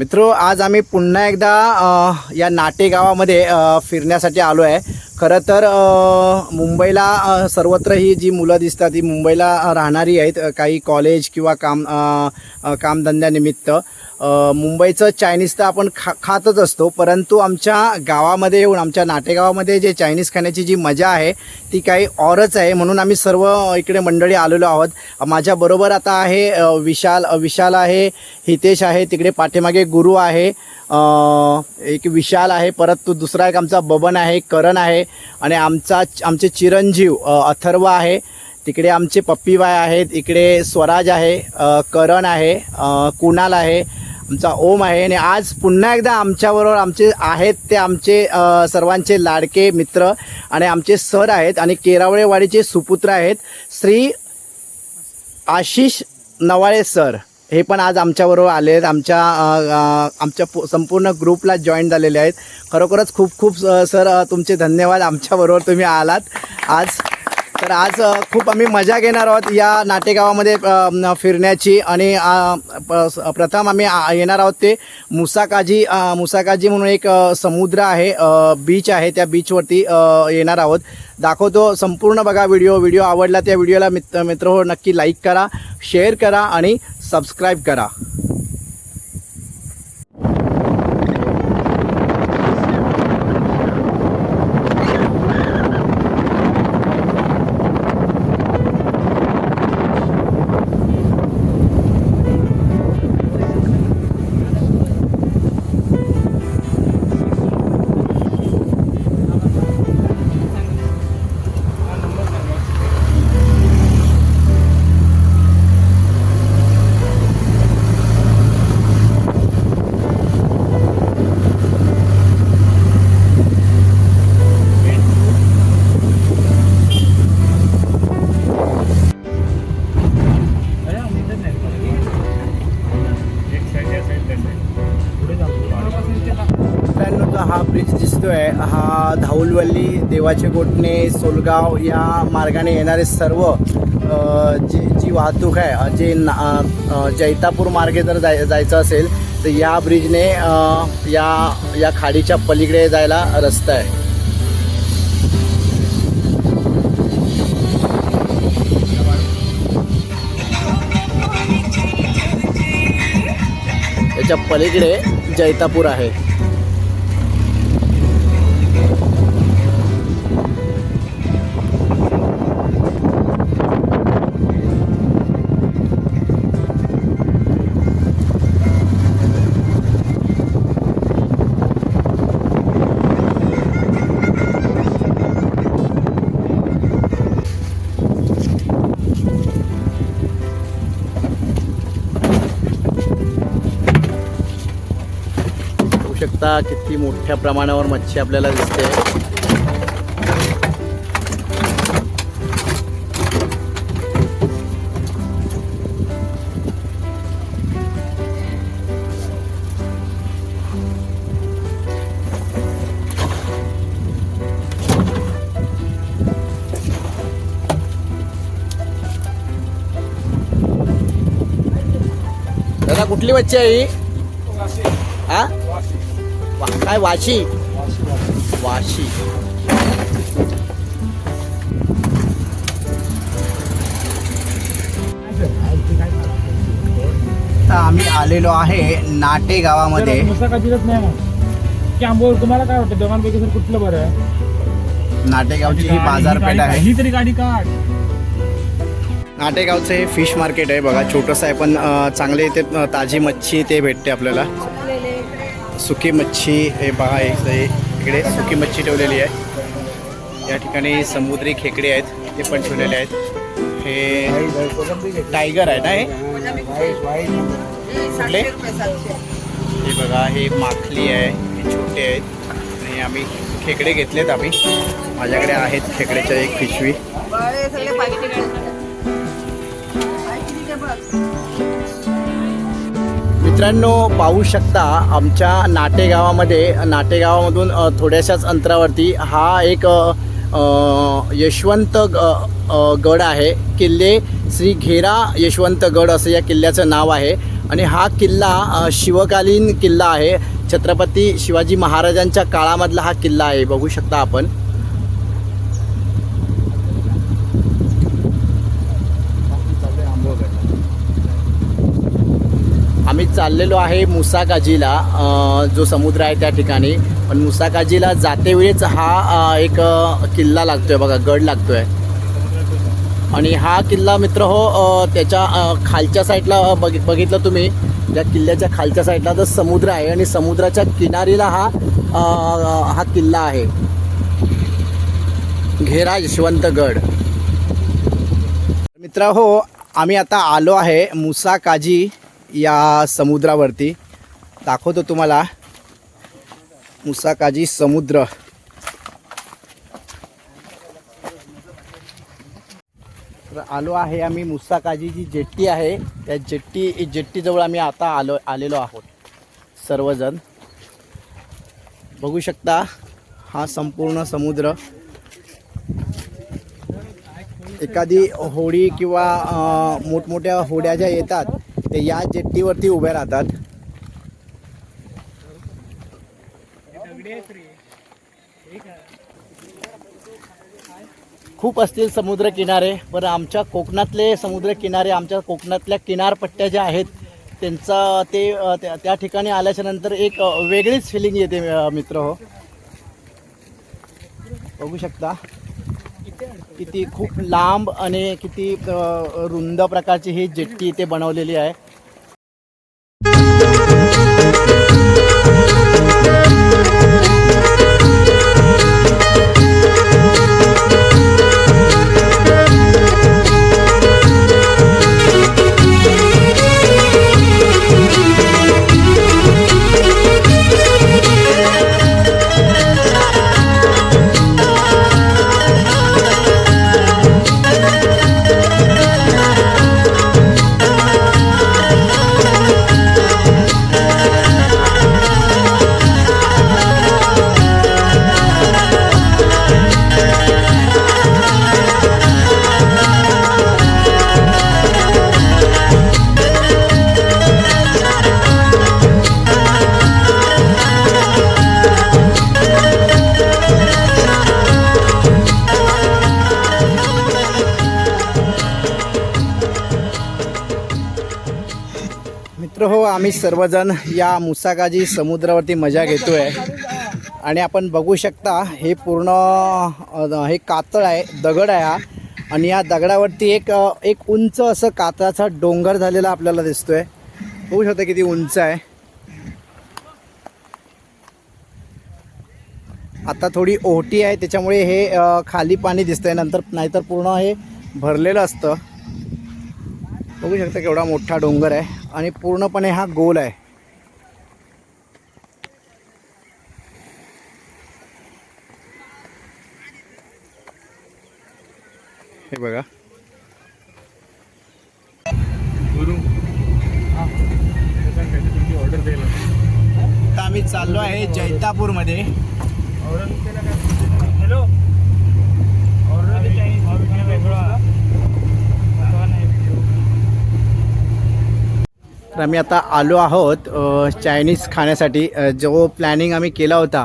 मित्रो आज आम्ही पुन्हा एकदा या नाटे गावामध्ये फिरण्यासाठी आलो आहे. खरं तर मुंबईला सर्वत्र ही जी मुलं दिसतात ती मुंबईला राहणारी आहेत काही कॉलेज किंवा काम कामधंद्यानिमित्त. मुंबईचं चायनीज तर आपण खा खातच असतो परंतु आमच्या गावामध्ये येऊन आमच्या नाटेगावामध्ये जे चायनीज खाण्याची जी मजा आहे ती काही औरच आहे म्हणून आम्ही सर्व इकडे मंडळी आलेलो आहोत. माझ्याबरोबर आता आहे विशाल विशाल आहे हितेश आहे तिकडे पाठीमागे गुरु आहे एक विशाल आहे परत तो दुसरा एक आमचा बबन आहे करण आहे आणि आमचा आमचे चिरंजीव अथर्व आहे तिकडे आमचे पप्पीबाय आहेत इकडे स्वराज आहे करण आहे कुणाल आहे आमचा ओम आहे आणि आज पुन्हा एकदा आमच्याबरोबर आमचे आहेत ते आमचे सर्वांचे लाडके मित्र आणि आमचे सर आहेत आणि केरावळेवाडीचे सुपुत्र आहेत श्री आशिष नवाळे सर. हे पण आज आमच्याबरोबर आले आहेत. आमच्या आमच्या संपूर्ण ग्रुपला जॉईन झालेले आहेत. खरोखरच खूप खूप सर तुमचे धन्यवाद. आमच्याबरोबर तुम्ही आलात. आज तर आज खूप आम्ही मजा घेणार आहोत या नाटेगावामध्ये फिरण्याची आणि प- प्रथम आम्ही येणार आहोत ते मुसाकाजी मुसाकाजी म्हणून एक समुद्र आहे बीच आहे त्या बीचवरती येणार आहोत. दाखवतो संपूर्ण बघा व्हिडिओ व्हिडिओ आवडला त्या व्हिडिओला मित्र मित्र हो नक्की लाईक करा शेअर करा आणि सबस्क्राईब करा. मित्रांनो जो हा ब्रिज दिसतोय हा धाऊलवल्ली देवाचे गोटणे सोलगाव या मार्गाने येणारे सर्व जी जी वाहतूक आहे जे ना जैतापूर मार्गे जर जाय जायचं असेल तर या ब्रिजने या या खाडीच्या पलीकडे जायला रस्ता आहे. याच्या पलीकडे जैतापूर आहे. शकता किती मोठ्या प्रमाणावर मच्छी आपल्याला दिसते. दादा कुठली मच्छी आहे ही? हा? वा- काय वाशी. वाशी. आता आम्ही आलेलो आहे नाटे गावामध्ये. नाही आंबोर तुम्हाला काय वाटतं? दोघांपैकी सर कुठलं बरं? आहे नाटेगावची ही बाजारपेठ आहे. ही तरी गाडी काढ. नाटेगावचं हे फिश मार्केट आहे बघा. छोटंसं आहे पण चांगले इथे ताजी मच्छी ते भेटते आपल्याला. सुकी मच्छी हे बघा इकडे सुकी मच्छी ठेवलेली आहे. या ठिकाणी समुद्री खेकडे आहेत ते पण ठेवलेले आहेत. हे टायगर आहे ना हे? कुठले? हे बघा हे माखली आहे हे छोटे आहेत. आणि आम्ही खेकडे घेतलेत आम्ही. माझ्याकडे आहेत खेकड्याच्या एक पिशवी. मित्रांनो पाहू शकता आमच्या नाटेगावामध्ये नाटेगावामधून थोड्याशाच अंतरावरती हा एक यशवंत ग गड आहे. किल्ले श्री घेरा यशवंत गड असं या किल्ल्याचं नाव आहे. आणि हा किल्ला शिवकालीन किल्ला आहे. छत्रपती शिवाजी महाराजांच्या काळामधला हा किल्ला आहे. बघू शकता आपण आम्ही चाललेलो आहे मुसाकाजीला जो समुद्र आहे त्या ठिकाणी. पण मुसाकाजीला जातेवेळीच हा एक किल्ला किल्ला लागतोय बघा गड लागतोय. आणि हा किल्ला मित्र हो त्याच्या खालच्या साईडला अ, बघ बघितलं तुम्ही? त्या किल्ल्याच्या खालच्या साईडला तर समुद्र आहे आणि समुद्राच्या किनारीला हा हा किल्ला आहे. घेरा यशवंतगड मित्र हो आम्ही आता आलो आहे मुसा काजी या समुद्रावरती दाखवतो तुम्हाला मुसाकाजी समुद्र. तर आलो आहे आम्ही मुसाकाजी जी जेट्टी आहे. त्या जेट्टी जेट्टीजवळ आम्ही आता आलो आलेलो आहोत. सर्वजण. बघू शकता हा संपूर्ण समुद्र. एखादी होडी किंवा मोठमोठ्या होड्या ज्या येतात ते या जेट्टीवरती उभ्या राहतात. खूप असतील समुद्रकिनारे पण आमच्या कोकणातले समुद्रकिनारे आमच्या कोकणातल्या किनारपट्ट्या ज्या आहेत त्यांचा ते त्या त्या ठिकाणी आल्याच्यानंतर एक वेगळीच फिलिंग येते मित्र हो. बघू शकता. किती खूप लांब आणि किती रुंद प्रकारची ही जेट्टी इथे बनवलेली आहे. हो आम्ही सर्वजण या मुसाकाजी समुद्रावरती मजा घेतोय. आणि आपण बघू शकता हे पूर्ण हे कातळ आहे दगड आहे हा. आणि या दगडावरती एक एक उंच असं कातळाचा डोंगर झालेला आपल्याला दिसतोय. बघू शकता किती उंच आहे. आता थोडी ओहटी आहे त्याच्यामुळे हे खाली पाणी दिसतंय. नंतर नाहीतर पूर्ण हे भरलेलं असतं. बघू शकता केवढा मोठा डोंगर आहे. आणि पूर्णपणे हा गोल आहे. हे बघा. आता आम्ही चाललो आहे जैतापूरमध्ये. तर आम्ही आता आलो आहोत चायनीज खाण्यासाठी. जो प्लॅनिंग आम्ही केला होता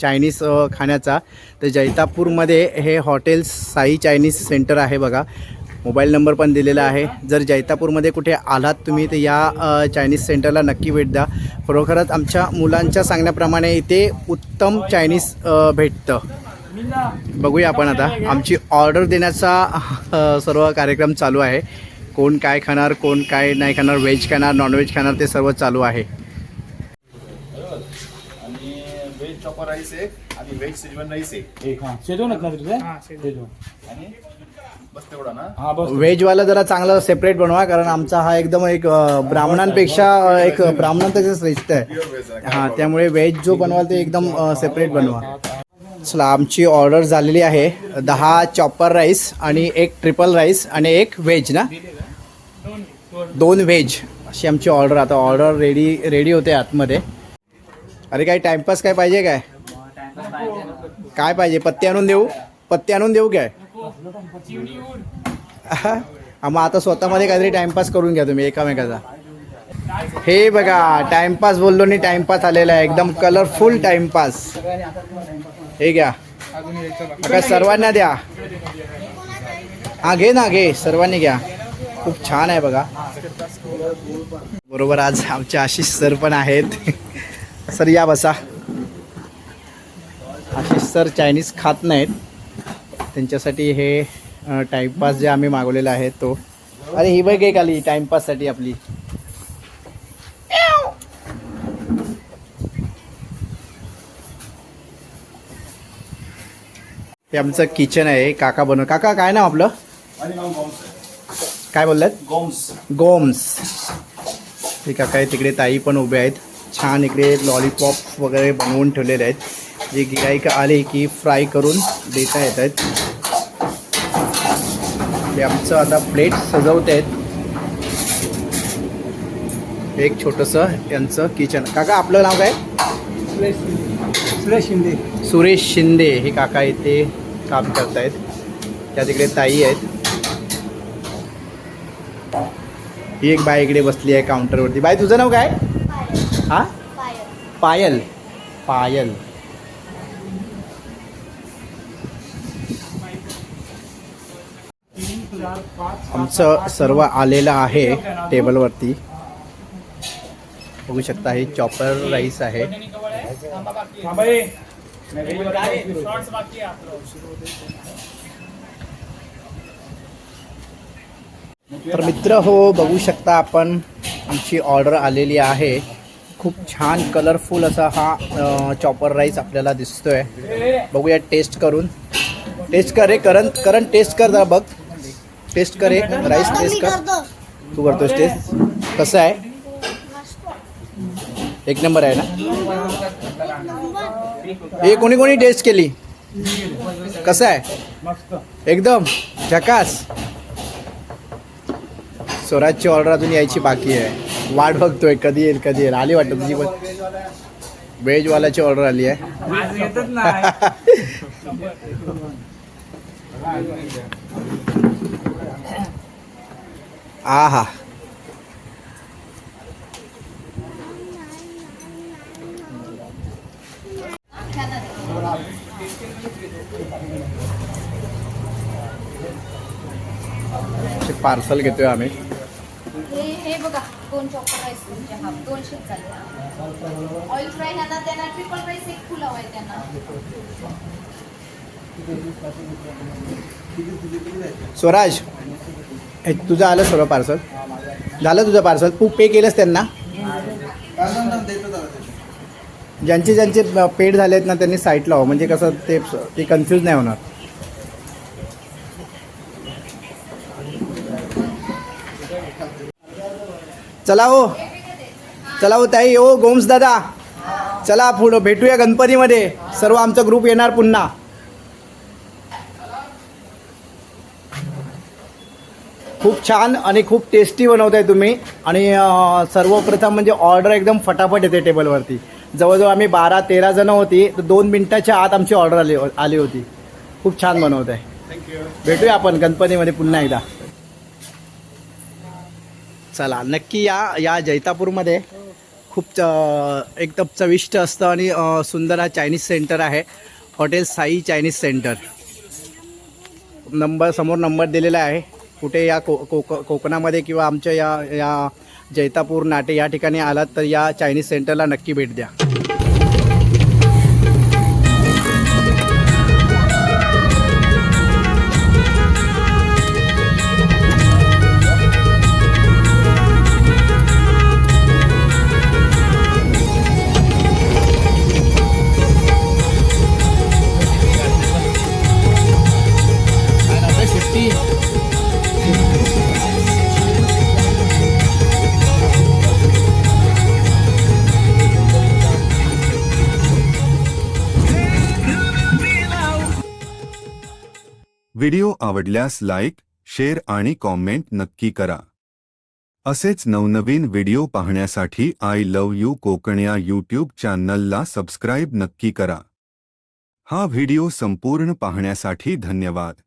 चायनीज खाण्याचा तर जैतापूरमध्ये हे हॉटेल साई चायनीज सेंटर आहे बघा. मोबाईल नंबर पण दिलेला आहे. जर जैतापूरमध्ये कुठे आलात तुम्ही तर या चायनीज सेंटरला नक्की भेट द्या. खरोखरच आमच्या मुलांच्या सांगण्याप्रमाणे इथे उत्तम चायनीज भेटतं. बघूया आपण आता. आमची ऑर्डर देण्याचा सर्व कार्यक्रम चालू आहे. कोण काय खाणार कोण काय नाही खाणार व्हेज खाणार नॉनव्हेज खाणार ते सर्व चालू आहे. आणि व्हेज चॉपर राईस एक आणि व्हेज सिजवन राईस एक. एक हा. शेजवनच ना तुझे शेजवन. आणि बस तेवढा ना? हा बस व्हेजवाला जरा चांगलं सेपरेट बनवा कारण आमचा हा एकदम एक अ, ब्राह्मणांपेक्षा अ, एक ब्राह्मणांपेक्षा श्रेष्ठ आहे. हां त्यामुळे व्हेज जो बनवाल ते एकदम सेपरेट बनवा. चला आमची ऑर्डर झालेली आहे. दहा चॉपर राईस आणि एक ट्रिपल राईस आणि एक व्हेज ना? दोन व्हेज अशी आमची ऑर्डर. आता ऑर्डर रेडी रेडी होते आतमध्ये. अरे काय टाइमपास काय पाहिजे काय? काय पाहिजे? पत्ते आणून देऊ? पत्ते आणून देऊ काय? मग आता स्वतःमध्ये काहीतरी टाइमपास करून घ्या तुम्ही एकामेकाचा. हे बघा टाइमपास बोललो नाही टाइमपास आलेला आहे. एकदम कलरफुल टाइमपास हे घ्या. सर्वांना द्या. हा घे ना घे. सर्वांनी घ्या. खूप छान आहे बघा. बरोबर आज आमचे आशिष सर पण आहेत. सर या बसा. आशिष सर चायनीज खात नाहीत. त्यांच्यासाठी हे टाइमपास जे आम्ही मागवलेला आहे तो. अरे ही बघ एक आली टाइमपाससाठी आपली. हे आमचं किचन आहे काका बनव. काका काय नाव आपलं माझे नाव गोम्स आहे काय बोललात? गोम्स. गोम्स. हे काका आहे तिकडे ताई पण उभे आहेत. छान इकडे लॉलीपॉप वगैरे बनवून ठेवलेले आहेत. जे गिराईक आले की फ्राय करून देता येत आहेत. हे आमचं आता प्लेट सजवत आहेत. एक छोटंसं यांचं किचन काका आपलं नाव काय? सुरेश शिंदे. सुरेश शिंदे. हे काका इथे काम करतायत. त्या तिकडे ताई आहेत. ही एक बाय इकडे बसली आहे काउंटरवरती बाय तुझं नाव काय हा पायल पायल आमचं सर्व आलेलं आहे टेबलवरती बघू शकता हे चॉपर राईस आहे तर मित्र हो बघू शकता आपण आमची ऑर्डर आलेली आहे. खूप छान कलरफुल असा हा चॉपर राईस आपल्याला दिसतोय. बघूया टेस्ट करून. टेस्ट कर रे करण करण टेस्ट कर जरा बघ. टेस्ट कर रे राईस टेस्ट कर. तू करतोस टेस्ट कसं आहे? एक नंबर आहे ना? हे कोणी कोणी टेस्ट केली? कसं आहे? एकदम झकास. स्वराजची ऑर्डर अजून यायची बाकी आहे. वाट बघतोय कधी येईल कधी येईल. आली वाटतं तुझी पण. व्हेजवाल्याची ऑर्डर आली आहे. आ हा पार्सल घेतोय आम्ही. दोन चॉपर राईस तुमचे हा दोनशे चालेल ऑइल फ्राय ह्यांना त्यांना ट्रिपल राईस एक पुलाव आहे त्यांना. स्वराज तुझं आलं सर्व पार्सल झालं तुझं पार्सल तू पे केलंस त्यांना? ज्यांचे ज्यांचे पेड झाले आहेत ना त्यांनी साईटला हो म्हणजे कसं ते ते कन्फ्यूज नाही होणार. चला हो. चला हो ताई. हो गोम्स दादा. चला पुढं भेटूया गणपतीमध्ये. सर्व आमचा ग्रुप येणार पुन्हा. खूप छान आणि खूप टेस्टी बनवताय तुम्ही. आणि सर्वप्रथम म्हणजे ऑर्डर एकदम फटाफट येते टेबलवरती. जवळजवळ आम्ही बारा तेरा जण होती. तर दोन मिनटाच्या आत आमची ऑर्डर आली आली होती. खूप छान बनवत आहे भेटूया आपण गणपतीमध्ये पुन्हा एकदा. चला नक्की या या जैतापूरमध्ये खूप च- एकदम चविष्ट असतं आणि सुंदर हा चायनीज सेंटर आहे. Hotel Sai Chinese centre. Number समोर नंबर दिलेला आहे. कुठे या को कोक कोकणामध्ये किंवा आमच्या या या जैतापूर नाटे या ठिकाणी आलात तर या चायनीज सेंटरला नक्की भेट द्या. व्हिडिओ आवडल्यास लाईक शेअर आणि कॉमेंट नक्की करा. असेच नवनवीन व्हिडिओ पाहण्यासाठी आय लव यू कोकण या यूट्यूब चॅनलला सबस्क्राईब नक्की करा. हा व्हिडिओ संपूर्ण पाहण्यासाठी धन्यवाद.